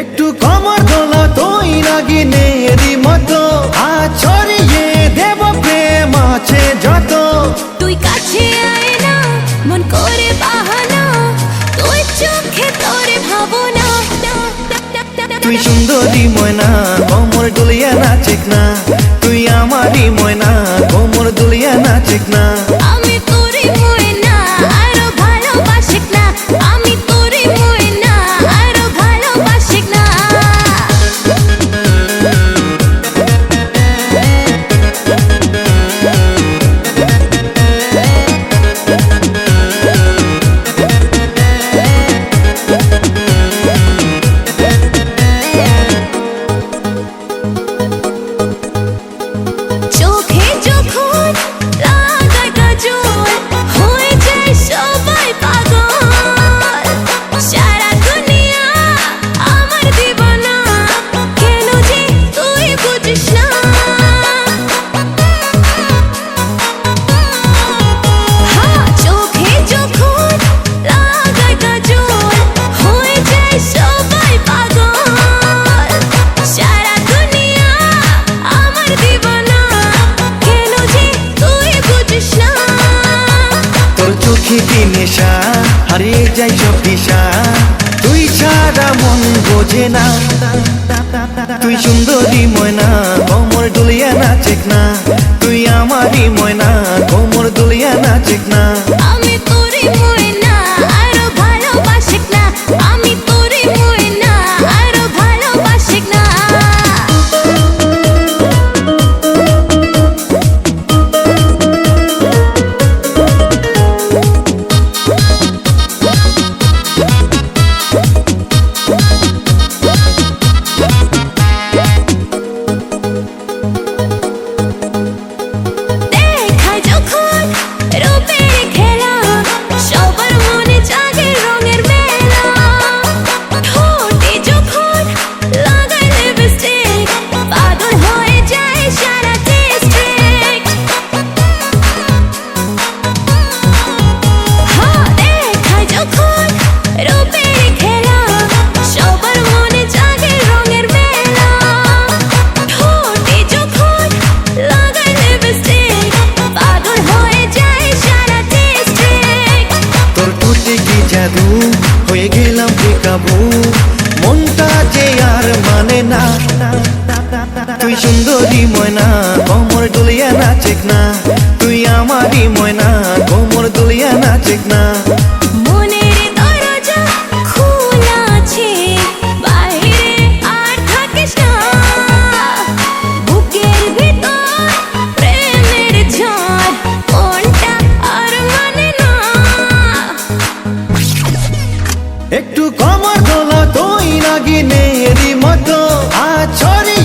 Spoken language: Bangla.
একটু কমর দোলা তুই নাগিনে এরি মতো আছড়িয়ে দেব প্রেম আছে যত। তুই কাছে আয় না মন করে বাহানা তুই চোখে তোরে ভাবনা। তুই সুন্দরী ময়না কোমর দুলিয়া নাচেক না তুই আমারই ময়না কোমর দুলিয়া না আমি তোরে তোর দিনেশা হারিয়ে যাই সব দিশা। তুই ছাড়া মন বোঝে না। তুই সুন্দরী ময়না, কোমর দুলিয়া না চেক না তুই আমারই ময়না, কোমর দুলিয়া না চেক তোরে জাদু, হয়ে গেলাম বেকাবু। মনটা যে আর মানে না। তুই সুন্দরী ময়না, কোমর দুলিয়া নাচেক না তুই আমারই ময়না, কোমর দুলিয়া নাচেক না একটু কমর দোলা তুই লাগি এরি মতো। আছড়িয়ে